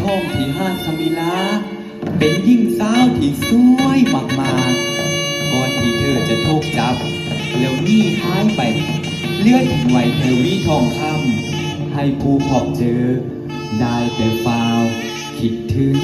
ท่องที่ห้างสมิลา เป็นยิ่งสาวที่สวยมากๆก่อนที่เธอจะถูกจับ แล้วหนี่หายไป เลือดถึงไวเธอวิทองคำให้ผู้พบเจอ ได้แต่ฟาว คิดถึง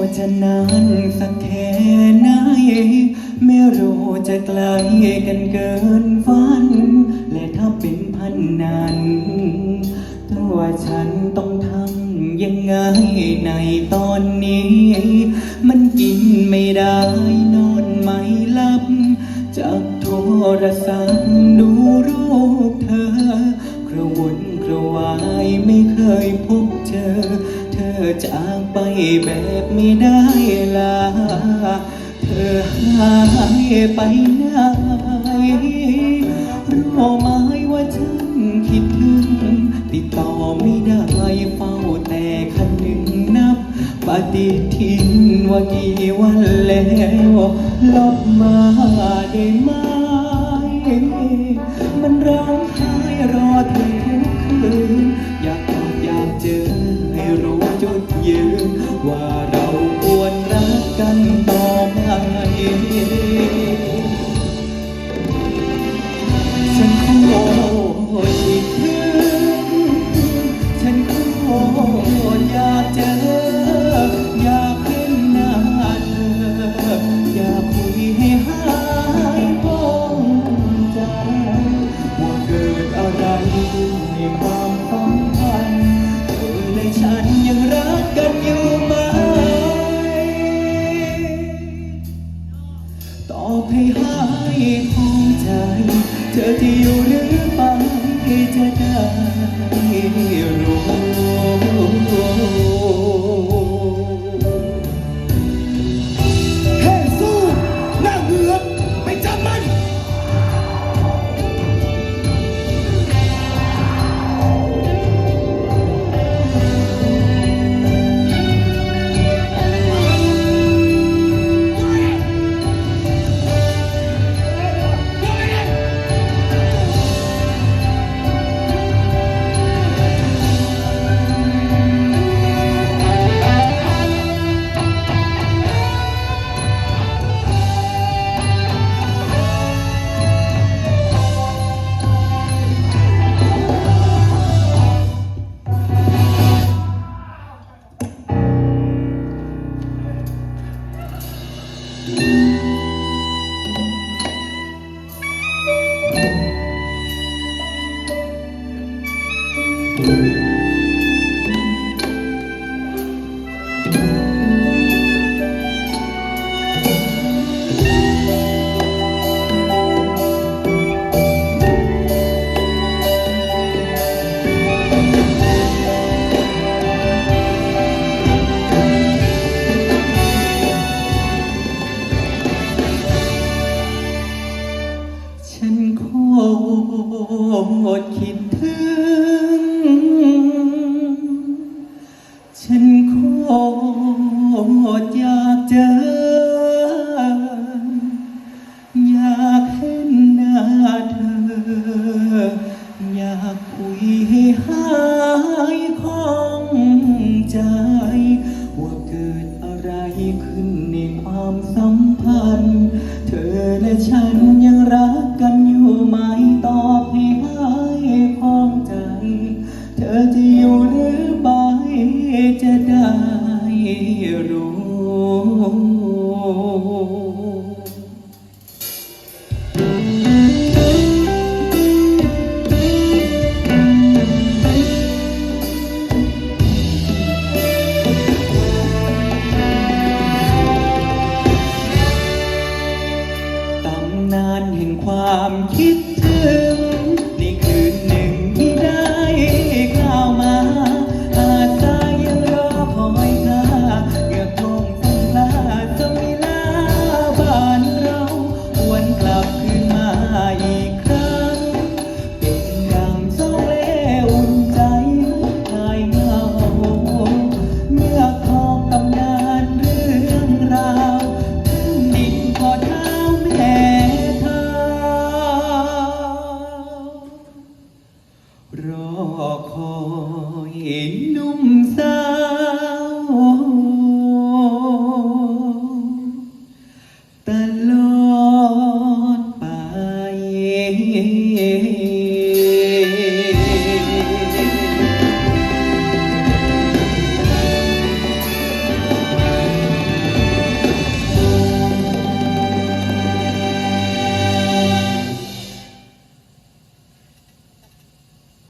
รู้จะนานสักแค่ไหน ไม่รู้จะไกลกันเกินฝัน และถ้าเป็นพันนั้น ตัวฉันต้องทำยังไงในตอนนี้ มันกินไม่ได้นอนไม่หลับ จากโทรศัพท์ดูรูปเธอ กระวนกระวายไม่เคยพบเจอ จากไปแบบไม่ได้ลา เธอหายไปไหนรู้ไหมว่าฉันคิดถึง ติดต่อไม่ได้เฝ้าแต่คันหนึ่งนับ ปฏิทินว่ากี่วันแล้ว ลบมาได้ไหม โคตรอยากเจอ อยากเห็นหน้าเธอ อยากคุยให้หายข้องใจ ว่าเกิดอะไรขึ้นในความสัมพันธ์ เธอและฉันยังรักกันอยู่ไหมตอบให้หายข้องใจ เธอจะอยู่ จะได้รู้ ตั้งนานเห็นความคิดถึง